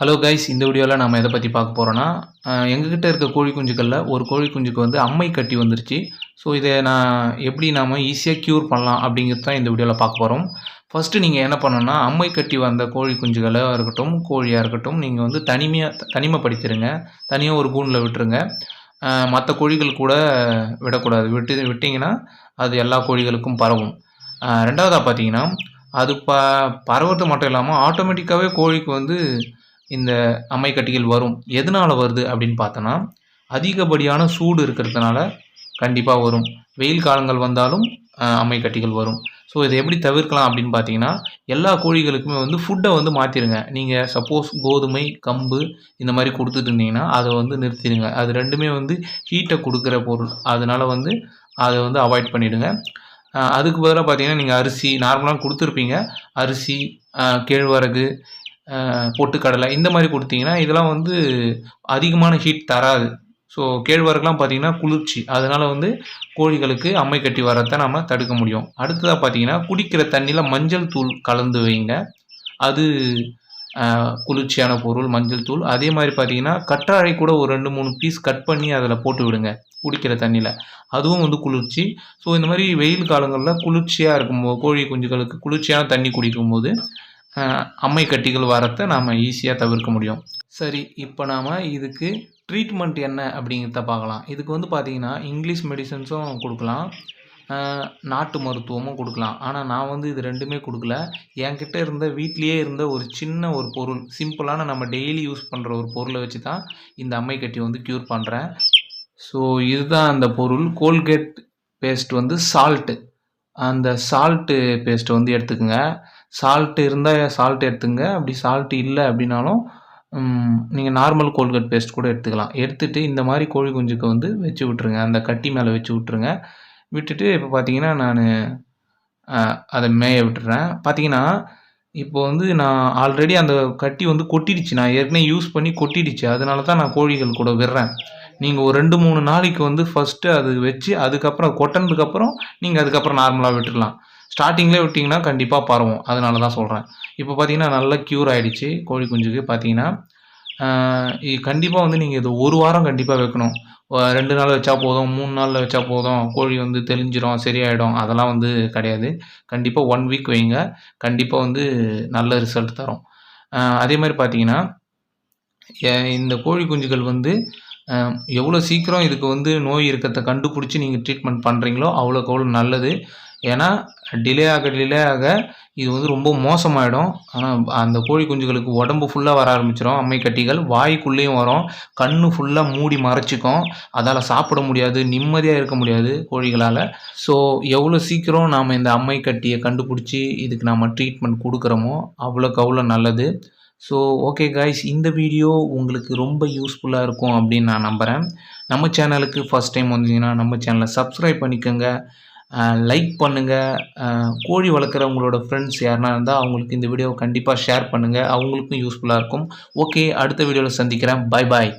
Hello guys இந்த வீடியோவில் நம்ம எதை பற்றி பார்க்க போகிறோன்னா எங்ககிட்ட இருக்க கோழி குஞ்சுகளில் ஒரு கோழி குஞ்சுக்கு வந்து அம்மை கட்டி வந்துருச்சு. ஸோ இதை நான் எப்படி நாம் ஈஸியாக க்யூர் பண்ணலாம் அப்படிங்கிறது தான் இந்த வீடியோவில் பார்க்க போகிறோம் ஃபஸ்ட்டு நீங்கள் என்ன பண்ணணும்னா அம்மை கட்டி வந்த கோழி குஞ்சுகளாக இருக்கட்டும் கோழியாக இருக்கட்டும் நீங்கள் வந்து தனிமையாக தனிமைப்படுத்திடுங்க தனியாக ஒரு கூண்டில் விட்டுருங்க. மற்ற கோழிகள் கூட விடக்கூடாது. விட்டு விட்டிங்கன்னா அது எல்லா கோழிகளுக்கும் பரவும். ரெண்டாவதாக பார்த்தீங்கன்னா அது ப பரவுறது மட்டும் இல்லாமல் ஆட்டோமேட்டிக்காகவே கோழிக்கு வந்து இந்த அம்மை கட்டிகள் வரும். எதனால் வருது அப்படின்னு பார்த்தோன்னா அதிகப்படியான சூடு இருக்கிறதுனால கண்டிப்பாக வரும். வெயில் காலங்கள் வந்தாலும் அம்மைக்கட்டிகள் அம்மை கட்டிகள் வரும். ஸோ இதை எப்படி தவிர்க்கலாம் அப்படின்னு பார்த்தீங்கன்னா எல்லா கோழிகளுக்குமே வந்து ஃபுட்டை வந்து மாற்றிடுங்க நீங்கள் சப்போஸ் கோதுமை கம்பு இந்த மாதிரி கொடுத்துட்டு இருந்தீங்கன்னா அதை வந்து நிறுத்திடுங்க. அது ரெண்டுமே வந்து ஹீட்டை கொடுக்குற பொருள். அதனால் வந்து அதை வந்து அவாய்ட் பண்ணிவிடுங்க அதுக்கு பதிலாக பார்த்தீங்கன்னா நீங்கள் அரிசி நார்மலாக கொடுத்துருப்பீங்க. அரிசி கேழ்வரகு பொட்டுக்கடலை இந்த மாதிரி கொடுத்தீங்கன்னா இதெல்லாம் வந்து அதிகமான ஹீட் தராது. ஸோ கேழ்வரகுலாம் பார்த்தீங்கன்னா குளிர்ச்சி. அதனால் வந்து கோழிகளுக்கு அம்மை கட்டி வரத்தை நம்ம தடுக்க முடியும். அடுத்ததாக பார்த்தீங்கன்னா குடிக்கிற தண்ணியில் மஞ்சள் தூள் கலந்து வைங்க. அது குளிர்ச்சியான பொருள் மஞ்சள் தூள். அதே மாதிரி பார்த்தீங்கன்னா கற்றாழை கூட ஒரு ரெண்டு மூணு பீஸ் கட் பண்ணி அதில் போட்டு விடுங்க குடிக்கிற தண்ணியில். அதுவும் வந்து குளிர்ச்சி. ஸோ இந்த மாதிரி வெயில் காலங்களில் குளிர்ச்சியாக இருக்கும்போது கோழி குஞ்சுகளுக்கு குளிர்ச்சியான தண்ணி குடிக்கும்போது அம்மை கட்டிகள் வரத்தை நாம் ஈஸியாக தவிர்க்க முடியும். சரி இப்போ நாம் இதுக்கு ட்ரீட்மெண்ட் என்ன அப்படிங்கிறத பார்க்கலாம். இதுக்கு வந்து பார்த்திங்கன்னா இங்கிலீஷ் மெடிசன்ஸும் கொடுக்கலாம். நாட்டு மருத்துவமும் கொடுக்கலாம். ஆனால் நான் வந்து இது ரெண்டுமே கொடுக்கல. என்கிட்ட இருந்த வீட்லேயே இருந்த ஒரு சின்ன ஒரு பொருள் சிம்பிளான நம்ம டெய்லி யூஸ் பண்ணுற ஒரு பொருளை வச்சு தான் இந்த அம்மை கட்டி வந்து க்யூர் பண்ணுறேன் ஸோ இதுதான் அந்த பொருள். கோல்கேட் பேஸ்ட் வந்து சால்ட்டு அந்த சால்ட்டு பேஸ்ட்டை வந்து எடுத்துக்கோங்க. சால்ட்டு இருந்தால் சால்ட் எடுத்துங்க. அப்படி சால்ட் இல்லை அப்படின்னாலும் நீங்கள் நார்மல் கோல்கட் பேஸ்ட் கூட எடுத்துக்கலாம். எடுத்துகிட்டு இந்த மாதிரி கோழி குஞ்சுக்கு வந்து வச்சு விட்ருங்க அந்த கட்டி மேலே வச்சு விட்ருங்க விட்டுட்டு இப்போ பார்த்தீங்கன்னா நான் அதை மேய விட்டுறேன். பார்த்தீங்கன்னா இப்போ வந்து நான் ஆல்ரெடி அந்த கட்டி வந்து கொட்டிடுச்சு. நான் ஏற்கனவே யூஸ் பண்ணி கொட்டிடுச்சு. அதனால தான் நான் கோழிகள் கூட விடுறேன். நீங்கள் ஒரு ரெண்டு மூணு நாளைக்கு வந்து ஃபஸ்ட்டு அது வச்சு அதுக்கப்புறம் கொட்டினதுக்கப்புறம் நீங்கள் அதுக்கப்புறம் நார்மலாக விட்டுடலாம் ஸ்டார்டிங்லேயே விட்டிங்கன்னா கண்டிப்பாக பரவும். அதனால தான் சொல்கிறேன் இப்போ பார்த்தீங்கன்னா நல்லா க்யூர் ஆகிடுச்சு கோழி குஞ்சுக்கு பார்த்தீங்கன்னா கண்டிப்பாக வந்து நீங்கள் இது ஒரு வாரம் கண்டிப்பாக வைக்கணும். ரெண்டு நாள் வச்சா போதும் மூணு நாளில் வச்சா போதும் கோழி வந்து தெளிஞ்சிடும் சரியாயிடும் அதெல்லாம் வந்து கிடையாது. கண்டிப்பாக ஒன் வீக் வைங்க. கண்டிப்பாக வந்து நல்ல ரிசல்ட் தரும். அதே மாதிரி பார்த்தீங்கன்னா இந்த கோழி குஞ்சுகள் வந்து எவ்வளோ சீக்கிரம் இதுக்கு வந்து நோய் இருக்கிறத கண்டுபிடிச்சி நீங்கள் ட்ரீட்மெண்ட் பண்ணுறீங்களோ அவ்வளோக்கு அவ்வளோ நல்லது. ஏன்னா டிலே ஆக டிலே ஆக இது வந்து ரொம்ப மோசமாயிடும். ஆனால் அந்த கோழி குஞ்சுகளுக்கு உடம்பு ஃபுல்லாக வர ஆரம்பிச்சிடும் அம்மை கட்டிகள் வாய்க்குள்ளேயும் வரும். கண் ஃபுல்லாக மூடி மறைச்சிக்கும். அதால் சாப்பிட முடியாது நிம்மதியாக இருக்க முடியாது கோழிகளால். ஸோ எவ்வளோ சீக்கிரம் நாம் இந்த அம்மை கட்டியை கண்டுபிடிச்சி இதுக்கு நாம் ட்ரீட்மெண்ட் கொடுக்குறோமோ அவ்வளோக்கு அவ்வளோ நல்லது. ஸோ ஓகே காய்ஸ் இந்த வீடியோ உங்களுக்கு ரொம்ப யூஸ்ஃபுல்லாக இருக்கும் அப்படின்னு நான் நம்புகிறேன் நம்ம சேனலுக்கு ஃபஸ்ட் டைம் வந்தீங்கன்னா நம்ம சேனலை சப்ஸ்கிரைப் பண்ணிக்கோங்க. லைக் பண்ணுங்கள் கோழி வளர்க்குறவங்களோட ஃப்ரெண்ட்ஸ் யாருனா இருந்தால் அவங்களுக்கு இந்த வீடியோவை கண்டிப்பாக ஷேர் பண்ணுங்கள் அவங்களுக்கும் யூஸ்ஃபுல்லாக இருக்கும். ஓகே அடுத்த வீடியோவில் சந்திக்கிறேன். Bye bye